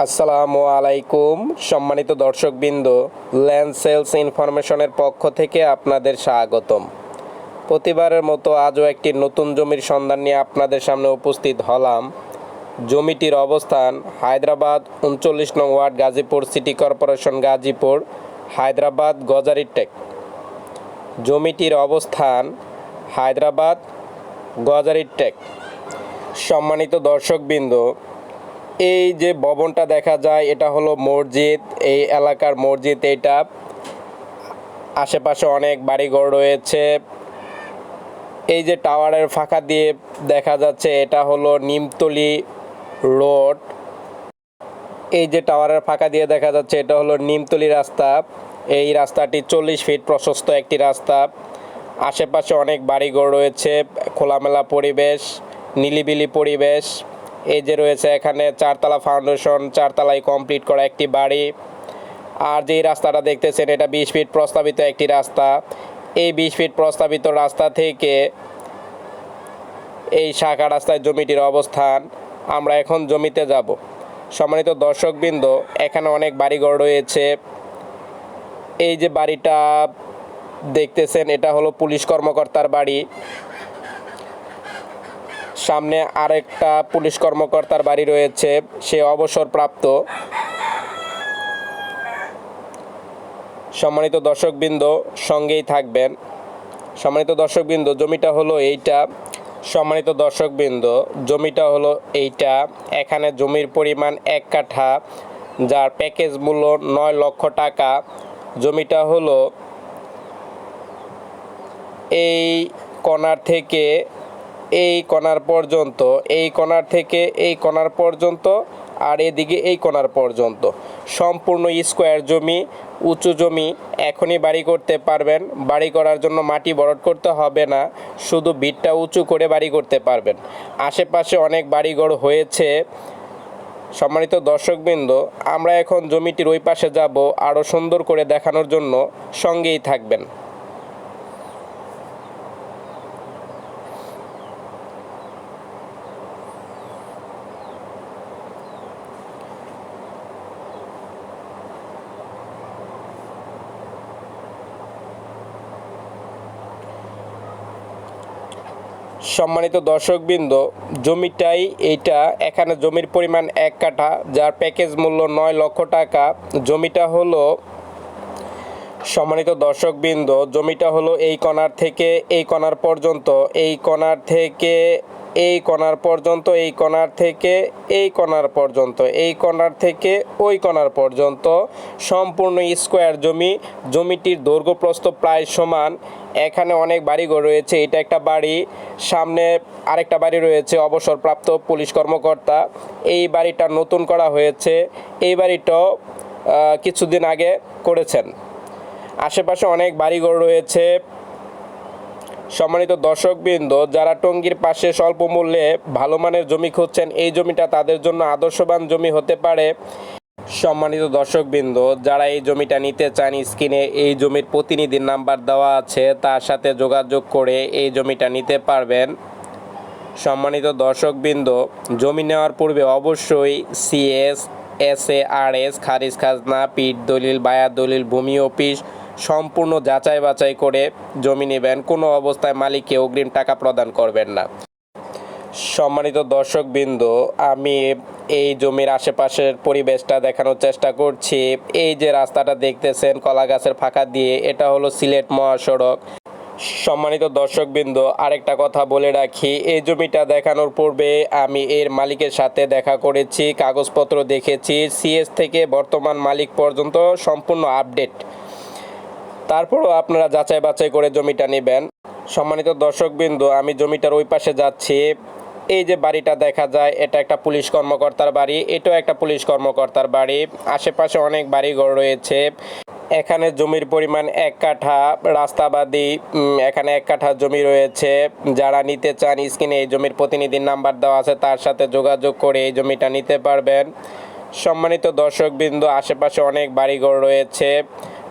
আসসালামু আলাইকুম, সম্মানিত দর্শকবৃন্দ ল্যান্ড সেলস ইনফরমেশনের পক্ষ থেকে আপনাদের স্বাগতম। প্রতিবারের মতো আজও একটি নতুন জমির সন্ধান নিয়ে আপনাদের সামনে উপস্থিত হলাম। জমিটির অবস্থান হায়দ্রাবাদ, উনচল্লিশ নং ward, Gazipur city corporation, Gazipur, Hyderabad Gajaritek জমিটির অবস্থান হায়দ্রাবাদ গজারিটেক সম্মানিত দর্শকবৃন্দ এই যে ভবনটা দেখা যায়, এটা হলো মসজিদ। এই এলাকার মসজিদ এইটা আশেপাশে অনেক বাড়িঘর রয়েছে। এই যে টাওয়ারের ফাঁকা দিয়ে দেখা যাচ্ছে, এটা হলো নিমতলি রোড। এই যে টাওয়ারের ফাঁকা দিয়ে দেখা যাচ্ছে, এটা হলো নিমতলি রাস্তা। এই রাস্তাটি চল্লিশ ফিট প্রশস্ত একটি রাস্তা। আশেপাশে অনেক বাড়িঘর রয়েছে, খোলামেলা পরিবেশ, নিলিবিলি পরিবেশ। এই যে রয়েছে এখানে চারতলা ফাউন্ডেশন চারতলায় কমপ্লিট করা একটি বাড়ি। আর যেই রাস্তাটা দেখতেছেন, এটা বিশ ফিট প্রস্তাবিত একটি রাস্তা। এই বিশ ফিট প্রস্তাবিত রাস্তা থেকে এই শাখা রাস্তায় জমিটির অবস্থান। আমরা এখন জমিতে যাব। সম্মানিত দর্শকবৃন্দ, এখানে অনেক বাড়িঘর রয়েছে। এই যে বাড়িটা দেখতেছেন, এটা হলো পুলিশ কর্মকর্তার বাড়ি। সামনে আরেকটা পুলিশ কর্মকর্তার বাড়ি রয়েছে, সে অবসরপ্রাপ্ত। সম্মানিত দর্শকবৃন্দ, সঙ্গেই থাকবেন। সম্মানিত দর্শকবৃন্দ, জমিটা হলো এইটা। সম্মানিত দর্শকবৃন্দ, জমিটা হলো এইটা। এখানে জমির পরিমাণ এক কাঠা, যার প্যাকেজ মূল্য নয় লক্ষ টাকা। জমিটা হলো এই কণার থেকে এই কণার পর্যন্ত, এই কণার থেকে এই কণার পর্যন্ত আর এদিকে এই কণার পর্যন্ত। সম্পূর্ণ স্কোয়ার জমি, উঁচু জমি এখনই বাড়ি করতে পারবেন। বাড়ি করার জন্য মাটি বরট করতে হবে না, শুধু ভিটটা উঁচু করে বাড়ি করতে পারবেন। আশেপাশে অনেক বাড়িঘর হয়েছে। সম্মানিত দর্শকবৃন্দ, আমরা এখন জমিটির ওই পাশে যাব, আরও সুন্দর করে দেখানোর জন্য সঙ্গেই থাকবেন। সম্মানিত দর্শকবৃন্দ, জমিটাই এটা এখানে জমির পরিমাণ এক কাঠা, যার প্যাকেজ মূল্য নয় লক্ষ টাকা। জমিটা হলো, সম্মানিত দর্শকবৃন্দ, জমিটা হলো এই কণার থেকে, এই কণার পর্যন্ত, এই কণার থেকে এই কণার পর্যন্ত, এই কণার থেকে এই কণার পর্যন্ত, এই কণার থেকে ওই কণার পর্যন্ত সম্পূর্ণ স্কোয়ার জমি। জমিটির দৈর্ঘ্য প্রস্থ প্রায় সমান। এখানে অনেক বাড়িঘর রয়েছে, এটা একটা বাড়ি। সামনে আরেকটা বাড়ি রয়েছে, অবসরপ্রাপ্ত পুলিশ কর্মকর্তা। এই বাড়িটা নতুন করা হয়েছে। এই বাড়িটাও কিছুদিন আগে করেছেন। আশেপাশে অনেক বাড়িঘর রয়েছে। সম্মানিত দর্শকবৃন্দ, যারা টঙ্গীর পাশে স্বল্প মূল্যে ভালো মানের জমি খুঁজছেন, এই জমিটা তাদের জন্য আদর্শবান জমি হতে পারে। সম্মানিত দর্শকবৃন্দ, যারা এই জমিটা নিতে চান, স্ক্রিনে এই জমির প্রতিনিধির নাম্বার দেওয়া আছে, তার সাথে যোগাযোগ করে এই জমিটা নিতে পারবেন। সম্মানিত দর্শকবৃন্দ, জমি নেওয়ার পূর্বে অবশ্যই CS S A R S খারিজ খাজনা পিট দলিল বায়া দলিল, ভূমি অফিস সম্পূর্ণ যাচাই বাছাই করে জমি নেবেন। কোনো অবস্থায় মালিককে অগ্রিম টাকা প্রদান করবেন না। সম্মানিত দর্শকবৃন্দ, আমি এই জমির আশেপাশের পরিবেশটা দেখানোর চেষ্টা করছি। এই যে রাস্তাটা দেখতেছেন, কলা গাছের ফাঁকা দিয়ে, এটা হলো সিলেট মহাসড়ক। সম্মানিত দর্শকবৃন্দ, আরেকটা কথা বলে রাখি, এই জমিটা দেখানোর পূর্বে আমি এর মালিকের সাথে দেখা করেছি, কাগজপত্র দেখেছি সিএস থেকে বর্তমান মালিক পর্যন্ত সম্পূর্ণ আপডেট তারপরও আপনারা যাচাই বাছাই করে জমিটা নেবেন। সম্মানিত দর্শকবৃন্দ, আমি জমিটার ওই পাশে যাচ্ছি। এই যে বাড়িটা দেখা যায়, এটা একটা পুলিশ কর্মকর্তার বাড়ি, এটাও একটা পুলিশ কর্মকর্তার বাড়ি। আশেপাশে অনেক বাড়িঘর রয়েছে। এখানে জমির পরিমাণ এক কাঠা, রাস্তাবাদী এখানে এক কাঠা জমি রয়েছে। যারা নিতে চান স্ক্রিনে এই জমির প্রতিনিধির নাম্বার দেওয়া আছে, তার সাথে যোগাযোগ করে এই জমিটা নিতে পারবেন। সম্মানিত দর্শকবৃন্দ, আশেপাশে অনেক বাড়িঘর রয়েছে।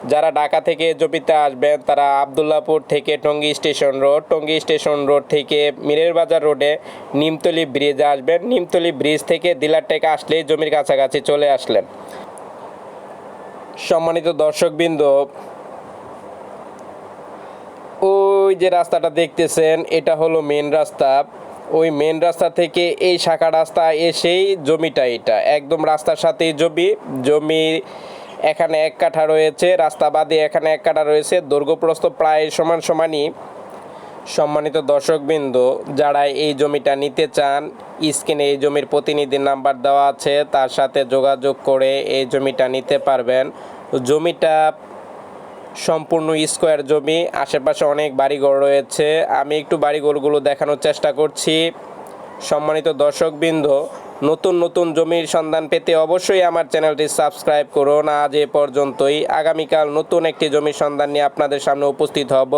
যারা ঢাকা থেকে জমিতে আসবেন, তারা আবদুল্লাপুর থেকে Tongi station road, Tongi station road থেকে মিরের বাজার রোডে নিমতলি ব্রিজে আসবেন। নিমতলি ব্রিজ থেকে দিলার টেকে আসলেই জমির কাছাকাছি চলে আসলেন। সম্মানিত দর্শকবৃন্দ, ওই যে রাস্তাটা দেখতেছেন, এটা হলো মেন রাস্তা। ওই মেন রাস্তা থেকে এই শাখা রাস্তা এসেই জমিটা এটা। একদম রাস্তার সাথেই জমি। জমি এখানে এক কাঠা রয়েছে, রাস্তা বাদে এখানে এক কাঠা রয়েছে। দৈর্ঘ্যপ্রস্থ প্রায় সমান সমানই। সম্মানিত দর্শকবৃন্দ, যারা এই জমিটা নিতে চান, স্ক্রিনে এই জমির প্রতিনিধির নাম্বার দেওয়া আছে, তার সাথে যোগাযোগ করে এই জমিটা নিতে পারবেন। জমিটা সম্পূর্ণ স্কোয়ার জমি, আশেপাশে অনেক বাড়িঘর রয়েছে। আমি একটু বাড়িঘরগুলো দেখানোর চেষ্টা করছি। সম্মানিত দর্শকবৃন্দ নতুন নতুন জমির সন্ধান পেতে অবশ্যই আমার চ্যানেলটি সাবস্ক্রাইব করুন। আজ এ পর্যন্তই। আগামীকাল নতুন একটি জমির সন্ধান নিয়ে আপনাদের সামনে উপস্থিত হব।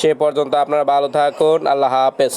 সে পর্যন্ত আপনারা ভালো থাকুন। আল্লাহ হাফেজ।